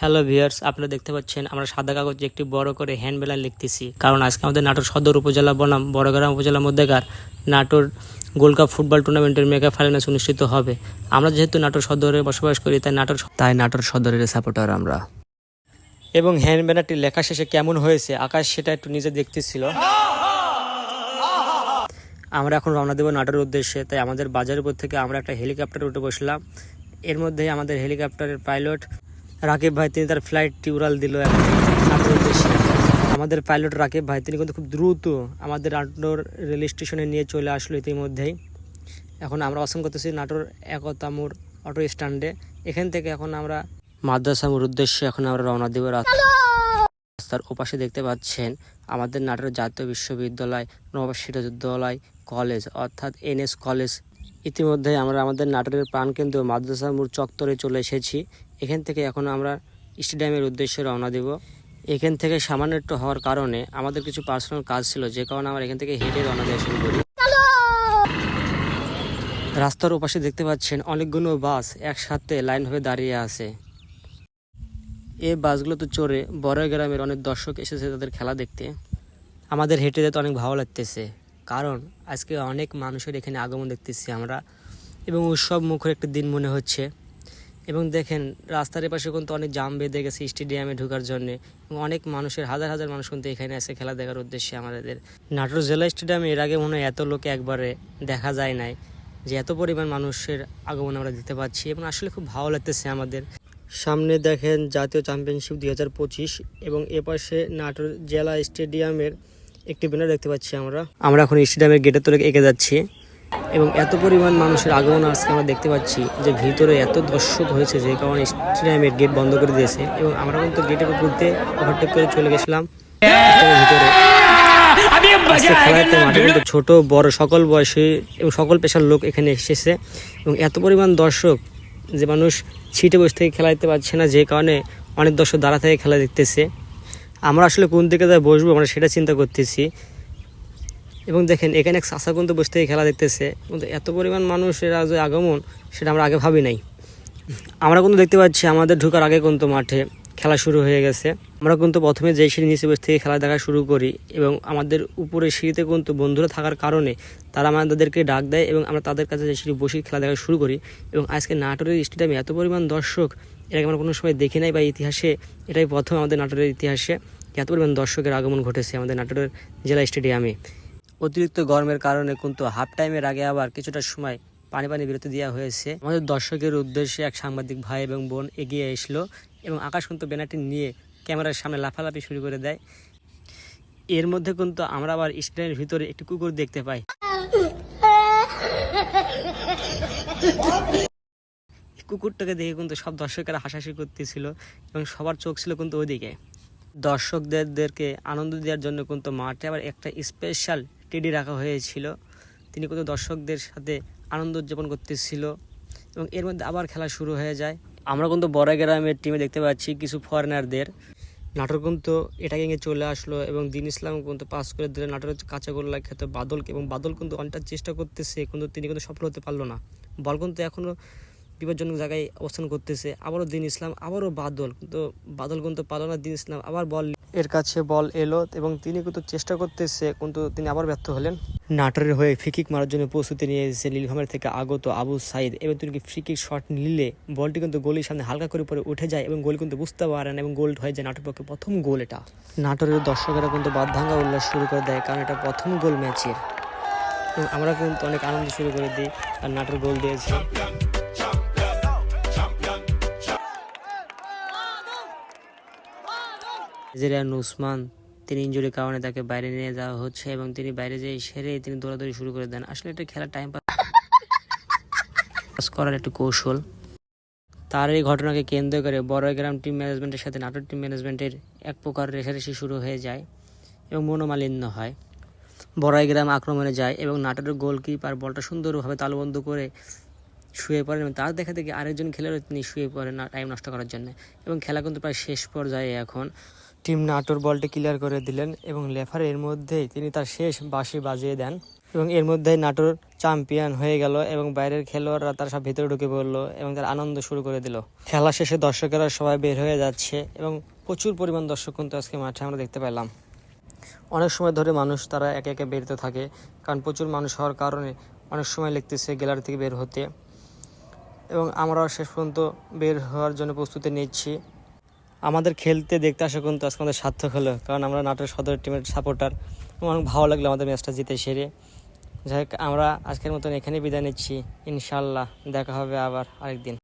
Hello viewers আপনারা দেখতে পাচ্ছেন আমরা সাদা কাগজে একটি বড় করে হ্যান্ড ব্যানার লিখতেছি। কারণ আজকে আমাদের নাটোর সদর উপজেলা বনাম বড়গ্রাম উপজেলার মধ্যেকার নাটোর গোল্ড কাপ ফুটবল টুর্নামেন্টের মেগা ফাইনাল অনুষ্ঠিত হবে। আমরা যেহেতু নাটোর সদরে বসবাস করি তাই নাটোর তাই নাটোর সদরের সাপোর্টার আমরা। এবং হ্যান্ড ব্যানারটি লেখা শেষে কেমন হয়েছে আকাশ সেটা একটু নিজে দেখতেছিল। আমরা এখন রওনা দেবো নাটোর উদ্দেশ্যে তাই আমাদের বাজারের উপর থেকে আমরা একটা হেলিকপ্টার উঠে বসলাম। এর মধ্যে আমাদের হেলিকপ্টারের পাইলট রাকিব ভাই, তিনি তার ফ্লাইটটি উড়াল দিল আমাদের পাইলট রাকিব ভাই, তিনি কিন্তু খুব দ্রুত আমাদের নাটোর রেল স্টেশনে নিয়ে চলে আসলো ইতিমধ্যেই। এখন আমরা অসম করতেছি নাটোর একতামুর অটো স্ট্যান্ডে এখান থেকে এখন আমরা মাদ্রাসা মাদ্রাসামুর উদ্দেশ্যে এখন আমরা রওনা দেবো। রাস্তার ওপাশে দেখতে পাচ্ছেন আমাদের নাটোর জাতীয় বিশ্ববিদ্যালয়, নবাব সিরাজউদ্দৌলাই কলেজ অর্থাৎ এনএস কলেজ ইতিমধ্যে আমরা আমাদের নাটোরের প্রাণকেন্দ্র মাদ্রাসা মোড় চত্বরে চলে এসেছি। এখান থেকে এখন আমরা স্টেডিয়ামের উদ্দেশ্যে রওনা দেব। এখান থেকে সামান্য একটু হওয়ার কারণে আমাদের কিছু পার্সোনাল কাজ ছিল, যে কারণে আমরা এখান থেকে হেঁটে রওনা দেওয়া শুরু করি। রাস্তার ওপাশে দেখতে পাচ্ছেন অনেকগুলো বাস একসাথে লাইন হয়ে দাঁড়িয়ে আছে। এই বাসগুলোতে চড়ে বড় গ্রামের অনেক দর্শক এসেছে তাদের খেলা দেখতে। আমাদের হেঁটে যেতে অনেক ভালো লাগতেছে, কারণ আজকে অনেক মানুষের এখানে আগমন দেখতেছি আমরা, এবং উৎসব মুখর একটা দিন মনে হচ্ছে। এবং দেখেন, রাস্তার পাশে কিন্তু অনেক জাম বেঁধে গেছে স্টেডিয়ামে ঢোকার জন্য। এবং অনেক মানুষের, হাজার হাজার মানুষ কিন্তু এখানে এসে খেলা দেখার উদ্দেশ্যে আমাদের। নাটোর জেলা স্টেডিয়ামে এর আগে মনে হয় এত লোক একবারে দেখা যায় নাই যে এত পরিমাণ মানুষের আগমন আমরা দিতে পারছি এবং আসলে খুব ভালো লাগতেছে আমাদের। সামনে দেখেন জাতীয় চ্যাম্পিয়নশিপ দুই হাজার পঁচিশ এবং এপাশে নাটোর জেলা স্টেডিয়ামের একটি ব্যানার দেখতে পাচ্ছি আমরা। আমরা এখন স্টেডিয়ামের গেটের তোলে এগিয়ে যাচ্ছি। এবং এত পরিমাণ মানুষের আগমন আজকে আমরা দেখতে পাচ্ছি যে ভিতরে এত দর্শক হয়েছে যে কারণে স্টেডিয়ামের গেট বন্ধ করে দিয়েছে এবং আমরা কিন্তু গেটের উপর দিয়ে ওভারটেক করে চলে গেছিলাম। ভিতরে খেলাতে মাঠে কিন্তু ছোট বড় সকল বয়সী এবং সকল পেশার লোক এখানে এসেছে এবং এত পরিমাণ দর্শক যে মানুষ ছিটে বসে থেকে খেলা দিতে পারছে না যে কারণে অনেক দর্শক দাঁড়া থেকে খেলা দেখতেছে। আমরা আসলে কোন দিকে যায় বসবো আমরা সেটা চিন্তা করতেছি। এবং দেখেন, এখানে এক চাষা কিন্তু থেকে খেলা দেখতেছে। কিন্তু এত পরিমাণ মানুষের যে আগমন, সেটা আমরা আগে ভাবি নাই। আমরা কিন্তু দেখতে পাচ্ছি, আমাদের ঢোকার আগে কিন্তু মাঠে খেলা শুরু হয়ে গেছে। আমরা কিন্তু প্রথমে যেই সিঁড়ি নিচে বসে থেকে খেলা দেখা শুরু করি এবং আমাদের উপরে সিঁড়িতে কিন্তু বন্ধুরা থাকার কারণে তারা আমাদেরকে ডাক দেয় এবং আমরা তাদের কাছে যে সিঁড়ি বসে খেলা দেখা শুরু করি এবং আজকে নাটোরের স্টেডিয়ামে এত পরিমাণ দর্শক, এটাকে আমরা কোনো সময় দেখি নাই বা ইতিহাসে এটাই প্রথম আমাদের নাটোরের ইতিহাসে এত পরিমাণ দর্শকের আগমন ঘটেছে আমাদের নাটোরের জেলা স্টেডিয়ামে। অতিরিক্ত গরমের কারণে কিন্তু হাফ টাইমের আগে আবার কিছুটা সময় পানি পানি বিরতি দেওয়া হয়েছে। আমাদের দর্শকের উদ্দেশ্যে এক সাংবাদিক ভাই এবং বোন এগিয়ে এসলো এবং আকাশ কিন্তু ব্যানারটি নিয়ে ক্যামেরার সামনে লাফালাফি শুরু করে দেয়। এর মধ্যে কিন্তু আমরা আবার স্ক্রিনের ভিতরে একটি কুকুর দেখতে পাই। কুকুরটাকে দেখে কিন্তু সব দর্শকেরা হাসাহাসি করতেছিল এবং সবার চোখ ছিল কিন্তু ওইদিকে। দর্শকদেরকে আনন্দ দেওয়ার জন্য কিন্তু মাঠে আবার একটা স্পেশাল টেডি রাখা হয়েছিল। তিনি কিন্তু দর্শকদের সাথে আনন্দ উদযাপন করতেছিল এবং এর মধ্যে আবার খেলা শুরু হয়ে যায়। আমরা কিন্তু বড় গ্রামের টিমে দেখতে পাচ্ছি কিছু ফরেনারদের নাটোর কিন্তু এটাকে নিয়ে চলে আসলো এবং দিন ইসলাম কিন্তু পাস করে দিলে। নাটোরের কাঁচা গোল্লা খেতে বাদলকে এবং বাদল কিন্তু অনেকটা চেষ্টা করতেছে, কিন্তু তিনি কিন্তু সফল হতে পারল না। বল কিন্তু এখনও বিপজ্জনক জায়গায় অবস্থান করতেছে। আবারও দিন ইসলাম, আবারও বাদল। কিন্তু বাদল কিন্তু পারল না, দিন ইসলাম আবার বল এর কাছে বল এলো এবং তিনি কিন্তু চেষ্টা করতেছে, কিন্তু তিনি আবার ব্যর্থ হলেন। নাটোরের হয়ে ফ্রিকিক মারার জন্য প্রস্তুতি নিয়ে এসেছে নীলঘামের থেকে আগত আবু সাইদ। এবং তিনি কি ফ্রিকিক শট নিলে বলটি কিন্তু গোলির সামনে হালকা করে পরে উঠে যায় এবং গোল কিন্তু বুঝতে পারে না এবং গোল হয়ে যায় নাটোর পক্ষে প্রথম গোল এটা। নাটোরের দর্শকেরা কিন্তু বাদভাঙ্গা উল্লাস শুরু করে দেয়, কারণ এটা প্রথম গোল ম্যাচের। আমরা কিন্তু অনেক আনন্দ শুরু করে দিই, আর নাটোর গোল দিয়েছে। জেরিয়ান উসমান, তিনি ইঞ্জুরির কারণে তাকে বাইরে নিয়ে যাওয়া হচ্ছে এবং তিনি বাইরে যেয়ে সেরে তিনি দৌড়াদৌড়ি শুরু করে দেন। আসলে এটা খেলার টাইম পাস করার একটু কৌশল। তার এই ঘটনাকে কেন্দ্র করে বড়গ্রাম টিম ম্যানেজমেন্টের সাথে নাটোর টিম ম্যানেজমেন্টের এক প্রকার রেষারেষি শুরু হয়ে যায় এবং মনোমালিন্য হয়। বড়াইগ্রাম আক্রমণে যায় এবং নাটোরের গোলকিপার বলটা সুন্দরভাবে তালবন্ধ করে শুয়ে পড়েন এবং তার দেখা দেখে আরেকজন খেলোয়াড় তিনি শুয়ে পড়েন টাইম নষ্ট করার জন্য। এবং খেলা কিন্তু প্রায় শেষ পর্যায়ে এখন। টিম নাটোর বলটি ক্লিয়ার করে দিলেন এবং লেফার এর মধ্যেই তিনি তার শেষ বাঁশি বাজিয়ে দেন এবং এর মধ্যেই নাটোর চ্যাম্পিয়ন হয়ে গেল এবং বাইরের খেলোয়াড়রা তার সব ভিতরে ঢুকে পড়ল এবং তার আনন্দ শুরু করে দিল। খেলা শেষে দর্শকেরা সবাই বের হয়ে যাচ্ছে এবং প্রচুর পরিমাণ দর্শক কিন্তু আজকে মাঠে আমরা দেখতে পেলাম। অনেক সময় ধরে মানুষ তারা একে একে বেরোতে থাকে, কারণ প্রচুর মানুষ হওয়ার কারণে অনেক সময় লিখতেছে গ্যালারি থেকে বের হতে। এবং আমরাও শেষ পর্যন্ত বের হওয়ার জন্য প্রস্তুতি নিচ্ছি। আমাদের খেলতে দেখতে আসা কিন্তু আজকে আমাদের সার্থক হলো, কারণ আমরা নাটোর সদর টিমের সাপোর্টার অনেক ভালো লাগল আমাদের ম্যাচটা জিতে সেরে। যাই হোক, আমরা আজকের মতন এখানে বিদায় নিচ্ছি। ইনশাল্লাহ দেখা হবে আবার আরেকদিন।